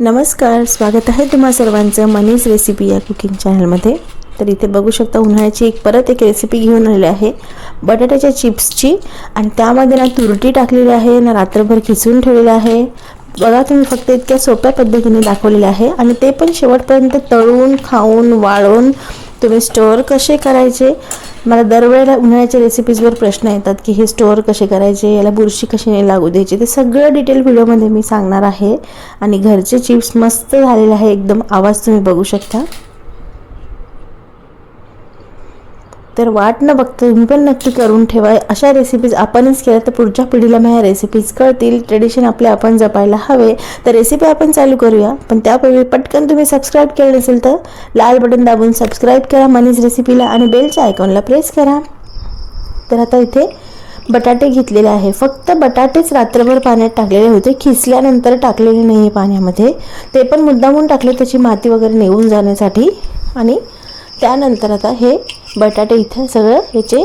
नमस्कार स्वागत आहे तुम्हा सर्वांचं मनीस रेसिपी या कुकिंग चॅनलमध्ये तर इथे बघू शकता उन्हाळ्याची एक परत एक रेसिपी घेऊन आलेली आहे. बटाट्याच्या चिप्सची आणि त्यामध्ये ना तुरटी टाकलेली आहे ना रात्रभर खिचून ठेवलेलं आहे. बघा तुम्ही फक्त इतक्या सोप्या पद्धतीने दाखवलेले आहे. आणि ते पण शेवटपर्यंत तळून खाऊन वाळवून तुम्ही स्टोअर कसे करायचे मला दरवेळेला उन्हाळ्याच्या रेसिपीजवर प्रश्न येतात की हे स्टोअर कसे करायचे याला बुरशी कशी नाही लागू द्यायची ते सगळं डिटेल व्हिडिओमध्ये मी सांगणार आहे. आणि घरचे चिप्स मस्त झालेले आहे एकदम आवाज तुम्ही बघू शकता. तर वाट न बघता तुम्ही पण नक्की करून ठेवा अशा रेसिपीज आपणच केल्या तर पुढच्या पिढीला मग ह्या रेसिपीज कळतील. ट्रेडिशन आपले आपण जपायला हवे. तर रेसिपी आपण चालू करूया. पण त्यापूर्वी पटकन तुम्ही सबस्क्राईब केलं नसेल तर लाल बटन दाबून सबस्क्राईब करा. मनीज रेसिपीला आणि बेलच्या आयकॉनला प्रेस करा. तर आता इथे बटाटे घेतलेले आहे. फक्त बटाटेच रात्रभर पाण्यात टाकलेले होते. खिसल्यानंतर टाकलेले नाही आहे पाण्यामध्ये. ते पण मुद्दामून टाकले. त्याची माती वगैरे निघून जाण्यासाठी. आणि त्यानंतर आता हे बटाटे इथं सगळं ह्याचे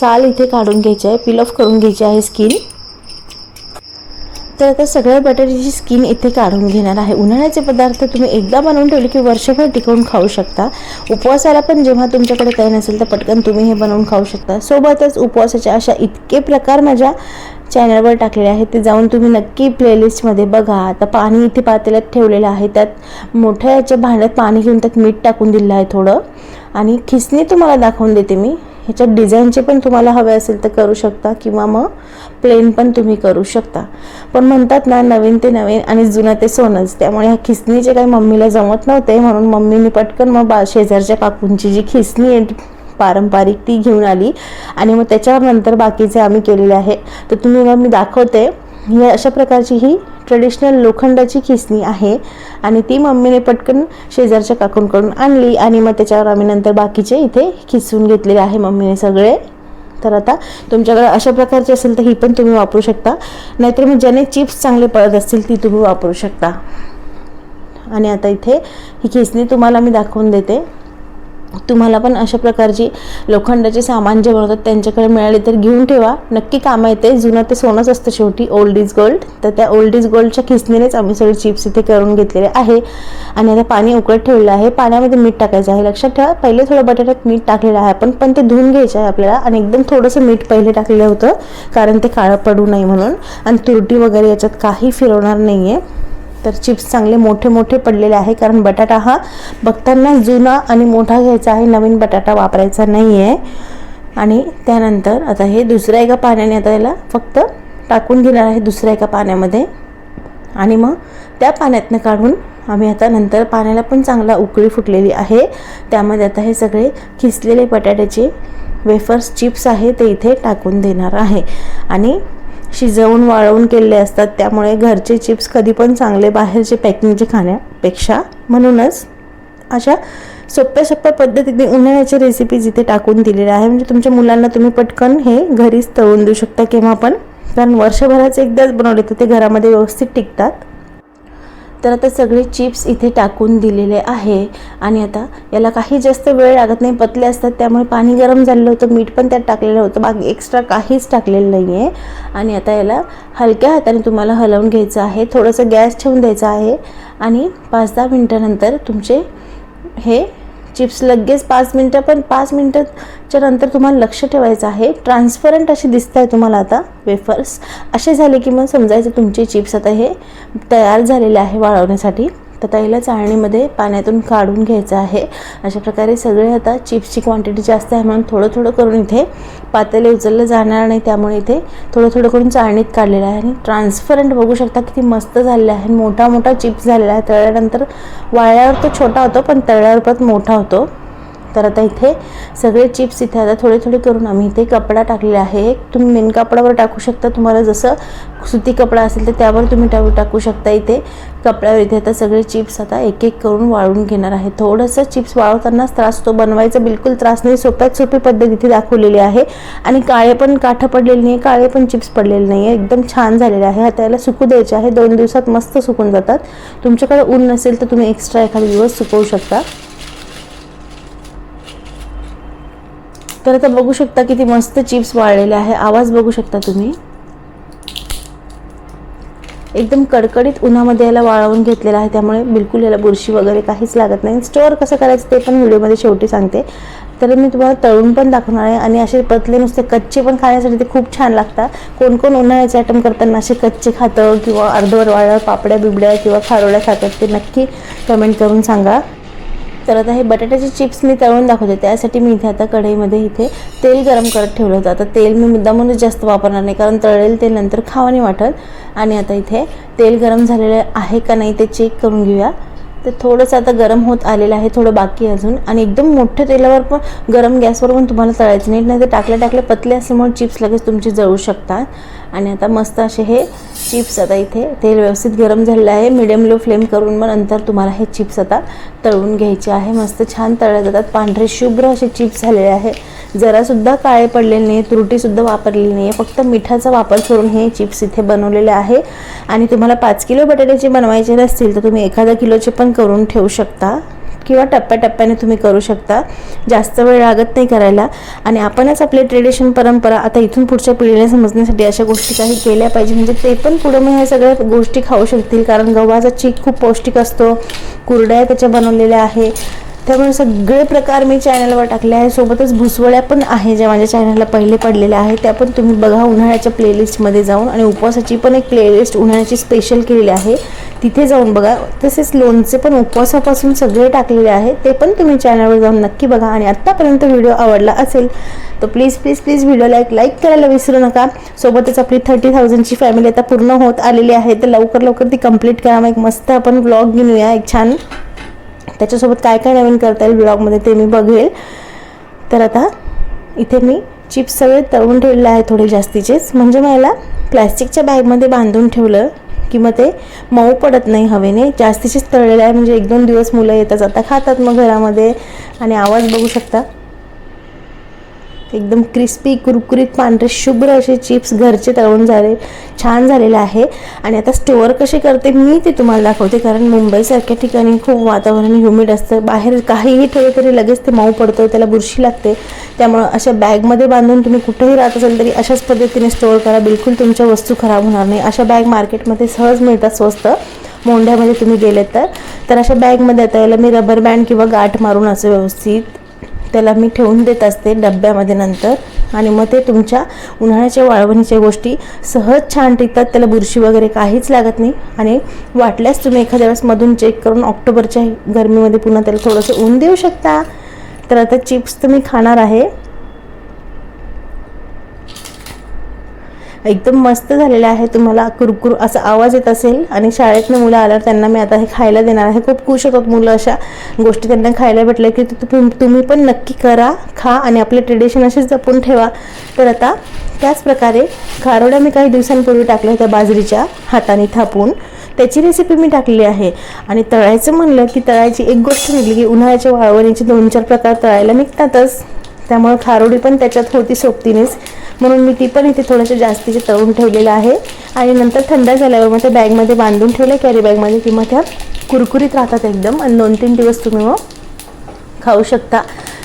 साल इथे काढून घ्यायचे आहे पिल ऑफ करून घ्यायचे आहे स्किन तर आता सगळ्या बटाट्याची स्किन इथे काढून घेणार आहे. उन्हाळ्याचे पदार्थ तुम्ही एकदा बनवून ठेवले की वर्षभर टिकवून खाऊ शकता. उपवासाला पण जेव्हा तुमच्याकडे काही नसेल तर पटकन तुम्ही हे बनवून खाऊ शकता. सोबतच उपवासाच्या अशा इतके प्रकार माझ्या चॅनलवर टाकलेले आहेत ते जाऊन तुम्ही नक्की प्लेलिस्टमध्ये बघा. आता पाणी इथे पातेल्यात ठेवलेलं आहे त्यात मोठ्या याच्या भांड्यात पाणी घेऊन त्यात मीठ टाकून दिलं आहे थोडं. आणि खिसणी तुम्हाला दाखवून देते मी. ह्याच्यात डिझाईनचे पण तुम्हाला हवे असेल तर करू शकता किंवा मग प्लेन पण तुम्ही करू शकता. पण म्हणतात ना नवीन ते नवीन आणि जुनं ते सोनंच. त्यामुळे ह्या खिसणीचे काही मम्मीला जमत नव्हते म्हणून मम्मीने पटकन मग बा शेजारच्या काकूंची जी खिसणी आहे पारंपरिक ती घेऊन आली. आणि मग त्याच्यावर नंतर बाकीचे आम्ही केलेले आहे तर तुम्ही मग मी दाखवते. ही अशा प्रकारची ही ट्रेडिशनल लोखंडाची खिसणी आहे. आणि ती मम्मीने पटकन शेजारच्या काकूंकडून आणली आणि मग त्याच्यावर आम्ही नंतर बाकीचे इथे खिसून घेतलेले आहे मम्मीने सगळे. तर आता तुमच्याकडे अशा प्रकारची असेल तर ही पण तुम्ही वापरू शकता. नाहीतर मग ज्याने चिप्स चांगले पडत असतील ती तुम्ही वापरू शकता. आणि आता इथे ही खिसणी तुम्हाला मी दाखवून देते. तुम्हाला पण अशा प्रकारची लोखंडाचे सामान जे बनवतात त्यांच्याकडे मिळाले तर घेऊन ठेवा. नक्की कामं येते जुनं ते सोनंच असतं शेवटी ओल्ड इज गोल्ड तर त्या ओल्ड इज गोल्डच्या खिसणीनेच आम्ही सगळे चिप्स इथे करून घेतलेले आहे. आणि आता पाणी उकळत ठेवलेलं आहे. पाण्यामध्ये मीठ टाकायचं आहे. लक्षात ठेवा पहिले थोडं बटाट्यात मीठ टाकलेलं आहे आपण पण ते धुवून घ्यायचं आहे आपल्याला. आणि एकदम थोडंसं मीठ पहिले टाकलेलं होतं कारण ते काळं पडू नये म्हणून. आणि तुरटी वगैरे याच्यात काही फिरवणार नाही आहे तर चिप्स चांगले मोठे मोठे पडलेले आहे कारण बटाटा हा बघताना जुना आणि मोठा घ्यायचा आहे नवीन बटाटा वापरायचा नाही आहे आणि त्यानंतर आता हे दुसऱ्या एका पाण्याने आता याला फक्त टाकून घेणार आहे दुसऱ्या एका पाण्यामध्ये. आणि मग त्या पाण्यातनं काढून आम्ही आता नंतर पाण्याला पण चांगला उकळी फुटलेली आहे. त्यामध्ये आता हे सगळे खिसलेले बटाट्याचे वेफर्स चिप्स आहे ते इथे टाकून देणार आहे. आणि शिजवून वाळवून केलेले असतात. त्यामुळे घरचे चिप्स कधी पण चांगले बाहेरचे पॅकिंगचे खाण्यापेक्षा म्हणूनच अशा सोप्या सोप्या पद्धतीने उन्हाळ्याच्या रेसिपीज इथे टाकून दिलेल्या आहे. म्हणजे तुमच्या मुलांना तुम्ही पटकन हे घरीच तळून देऊ शकता. केव्हा पण कारण वर्षभराचे एकदाच बनवले तर ते घरामध्ये व्यवस्थित टिकतात. तर आता सगळे चिप्स इथे टाकून दिलेले आहे. आणि आता याला काही जास्त वेळ लागत नाही. पतले असतात त्यामुळे पाणी गरम झालेलं होतं. मीठ पण त्यात टाकलेलं होतं. बाकी एक्स्ट्रा काहीच टाकलेलं नाही आहे आणि आता याला हलक्या हाताने तुम्हाला हलवून घ्यायचं आहे. थोडंसं गॅस ठेवून द्यायचं आहे. आणि पाच दहा मिनटानंतर तुमचे हे चिप्स लगेच पाच मिनटं पण पाच मिनटाच्या नंतर तुम्हाला लक्ष ठेवायचं आहे. ट्रान्सपरंट असे दिसत आहे तुम्हाला आता वेफर्स असे झाले की मग समजायचं तुमचे चिप्स आता हे तयार झालेले आहे वाळवण्यासाठी. तर त्याला चाळणीमध्ये पाण्यातून काढून घ्यायचं आहे. अशा प्रकारे सगळे आता चिप्सची क्वांटिटी जास्त आहे म्हणून थोडं थोडं करून इथे पातेले उचललं जाणार नाही. त्यामुळे इथे थोडं थोडं करून चाळणीत काढलेलं आहे. आणि ट्रान्सपरंट बघू शकता किती मस्त झालेलं आहे. मोठा मोठा चिप्स झालेला आहे. तळल्यानंतर वाळ्यावर तो छोटा होतो पण तळल्यावर परत मोठा होतो. तर आता इथे सगळे चिप्स इथे आता थोडे थोडे करून आम्ही इथे कपडा टाकलेला आहे. तुम्ही मेन कपड्यावर टाकू शकता. तुम्हाला जसं सुती कपडा असेल तर त्यावर तुम्ही टाकू टाकू शकता इथे. कपड्यावर इथे आता सगळे चिप्स आता एक एक करून वाळून घेणार आहे. थोडंसं चिप्स वाळवतानाच त्रास तो बनवायचा. बिलकुल त्रास नाही. सोप्यात सोपी पद्धत इथे दाखवलेली आहे. आणि काळे पण काठं पडलेले नाही काळे पण चिप्स पडलेले नाही आहे एकदम छान झालेले आहे. आता याला सुकू द्यायचे आहे. दोन दिवसात मस्त सुकून जातात. तुमच्याकडे ऊन नसेल तर तुम्ही एक्स्ट्रा एखादा दिवस सुकवू शकता. तर आता बघू शकता किती मस्त चिप्स वाळलेले आहे. आवाज बघू शकता तुम्ही. एकदम कडकडीत उन्हामध्ये याला वाळवून घेतलेला आहे. त्यामुळे बिलकुल याला बुरशी वगैरे काहीच लागत नाही. स्टोअर कसं करायचं ते पण व्हिडिओमध्ये शेवटी सांगते. तर मी तुम्हाला तळून पण दाखवणार आहे आणि असे पतले नुसते कच्चे पण खाण्यासाठी ते खूप छान लागतात. कोण कोण उन्हाळ्याचे आयटम करताना असे कच्चे खातं किंवा अर्धवर वाळ्या पापड्या बिबड्या किंवा खारोड्या खातात ते नक्की कमेंट करून सांगा. तर आता हे बटाट्याचे चिप्स मी तळून दाखवते. त्यासाठी मी इथे आता कढईमध्ये इथे तेल गरम करत ठेवलं होतं. आता तेल मी मुद्दामूनच जास्त वापरणार नाही कारण तळेल तेल नंतर खावं नाही वाटत. आणि आता इथे तेल गरम झालेलं आहे का नाही ते चेक करून घेऊया. तर थोडंसं आता गरम होत आलेलं आहे थोडं बाकी अजून. आणि एकदम मोठ्या तेलावर पण गरम गॅसवर पण तुम्हाला तळायचं नाही. नाही तर टाकले टाकले पतले असल्यामुळे चिप्स लगेच तुमचे जळू शकतात. आणि आता मस्त असे हे चिप्स आता इथे. तेल व्यवस्थित गरम झालेलं आहे. मिडियम लो फ्लेम करून मग नंतर तुम्हाला हे चिप्स आता तळून घ्यायचे आहे. मस्त छान तळले जातात. पांढरे शुभ्र असे चिप्स झालेले आहे. जरासुद्धा काळे पडलेले नाही त्रुटीसुद्धा वापरलेली नाही आहे फक्त मिठाचा वापर करून हे चिप्स इथे बनवलेले आहे. आणि तुम्हाला पाच किलो बटाट्याचे बनवायचे नसतील तर तुम्ही एखादा किलोचे पण करून ठेवू शकता. किंवा टप्प्याटप्प्याने तुम्ही करू शकता. जास्त वेळ लागत नाही करायला. आणि आपणच आपले ट्रेडिशन परंपरा आता इथून पुढच्या पिढीला समजण्यासाठी अशा गोष्टी काही केल्या पाहिजे. म्हणजे ते पण पुढे मग ह्या सगळ्या गोष्टी खाऊ शकतील. कारण गव्हाचा चीक खूप पौष्टिक असतो. कुरड्या त्याच्या बनवलेल्या आहे. त्यामुळे सगळे प्रकार मी चॅनलवर टाकले आहे. सोबतच भुसवळ्या पण आहे ज्या माझ्या चॅनलला पहिले पडलेल्या आहेत. त्या पण तुम्ही बघा उन्हाळ्याच्या प्लेलिस्टमध्ये जाऊन आणि उपवासाची पण एक प्लेलिस्ट उन्हाळ्याची स्पेशल केलेली आहे. तिथे जाऊन बघा. तसेच लोणचे पण उपवासापासून सगळे टाकलेले आहे. ते पण तुम्ही चॅनलवर जाऊन नक्की बघा. आणि आत्तापर्यंत व्हिडिओ आवडला असेल तर प्लीज प्लीज प्लीज व्हिडिओला एक लाईक करायला विसरू नका. सोबतच आपली थर्टी थाउजंडची फॅमिली आता पूर्ण होत आलेली आहे. तर लवकर लवकर ती कंप्लीट करा. मग एक मस्त आपण ब्लॉग घेऊया. एक छान त्याच्यासोबत काय काय नवीन करता येईल ब्लॉगमध्ये ते मी बघेल. तर आता इथे मी चिप्स सगळे तळून ठेवलेले आहे थोडे जास्तीचेच. म्हणजे मला प्लॅस्टिकच्या बॅगमध्ये बांधून ठेवलं की मग ते मऊ पडत नाही हवेने. जास्तीचेच तळलेलं आहे. म्हणजे एक दोन दिवस मुलं येतात. आता खातात मग घरामध्ये आणि आवाज बघू शकता. एकदम क्रिस्पी कुरकुरीत पांढरे शुभ्र असे चिप्स घरचे तळून झाले छान झालेले आहे. आणि आता स्टोअर कसे करते मी ते तुम्हाला दाखवते कारण मुंबईसारख्या ठिकाणी खूप वातावरण ह्युमिड असतं. बाहेर काहीही ठेवलं तरी लगेच ते मऊ पडतो त्याला बुरशी लागते. त्यामुळं अशा बॅगमध्ये बांधून तुम्ही कुठेही राहत असाल तरी अशाच पद्धतीने स्टोअर करा. बिलकुल तुमच्या वस्तू खराब होणार नाही. अशा बॅग मार्केटमध्ये सहज मिळतात स्वस्त. मोंढ्यामध्ये तुम्ही गेलेत तर. तर अशा बॅगमध्ये आता याला मी रबर बँड किंवा गाठ मारून असं व्यवस्थित त्याला मी ठेवून देत असते डब्यामध्ये नंतर. आणि मग ते तुमच्या उन्हाळ्याच्या वाळवणीच्या गोष्टी सहज छान टिकतात. त्याला बुरशी वगैरे काहीच लागत नाही. आणि वाटल्यास तुम्ही एखाद्या वेळेस मधून चेक करून ऑक्टोबरच्या गरमीमध्ये पुन्हा त्याला थोडंसं ऊन देऊ शकता. तर आता चिप्स तुम्ही खाणार आहे. एकदम मस्त झालेलं आहे. तुम्हाला कुरकुर असा आवाज येत असेल आणि शाळेतनं मुलं आल्यावर त्यांना मी आता हे खायला देणार आहे. खूप खुश होतात मुलं अशा गोष्टी त्यांना खायला भेटल्या की तुम- तुम्ही पण नक्की करा खा आणि आपले ट्रेडिशन असेच जपून ठेवा. तर आता त्याचप्रकारे खारोड्या मी काही दिवसांपूर्वी टाकल्या होत्या बाजरीच्या हाताने थापून. त्याची रेसिपी मी टाकली आहे. आणि तळायचं म्हणलं की तळायची एक गोष्ट निघली की उन्हाळ्याच्या वाळवणीचे दोन चार प्रकार तळायला निघतातच. त्यामुळं खारोडी पण त्याच्यात होती सोबतीनेच. म्हणून मी ती पण इथे थोडंसं जास्तीचे तळून ठेवलेलं आहे. आणि नंतर थंड झाल्यावर मग त्या बॅगमध्ये बांधून ठेवलं कॅरी बॅगमध्ये किंवा त्या कुरकुरीत राहतात एकदम. आणि दोन तीन दिवस तुम्ही मग खाऊ शकता.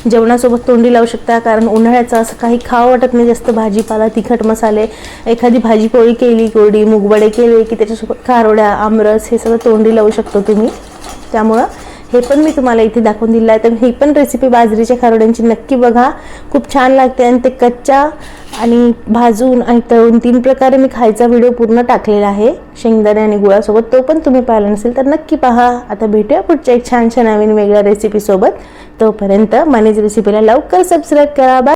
जेवणासोबत तोंडी लावू शकता. कारण उन्हाळ्याचं असं काही खावं वाटत नाही. जास्त भाजीपाला तिखट मसाले एखादी भाजी पोळी केली कोरडी मुगवडे केले की त्याच्यासोबत खारोड्या आमरस हे सगळं तोंडी लावू शकतो तुम्ही. त्यामुळं हे पण मी तुम्हाला इथे दाखवून दिलं आहे. तर ही पण रेसिपी बाजरीच्या खारोड्यांची. नक्की बघा. खूप छान लागते आणि ते कच्च्या आणि भाजून आणि तळून तीन प्रकारे मी खायचा व्हिडिओ पूर्ण टाकलेला आहे. शेंगदाणे आणि गुळासोबत. तो पण तुम्ही पाहिला नसेल तर नक्की पहा. आता भेटूया पुढच्या एक छानशा नवीन वेगळ्या रेसिपीसोबत तोपर्यंत मनीज रेसिपीला लवकर सबस्क्राईब करा. बाय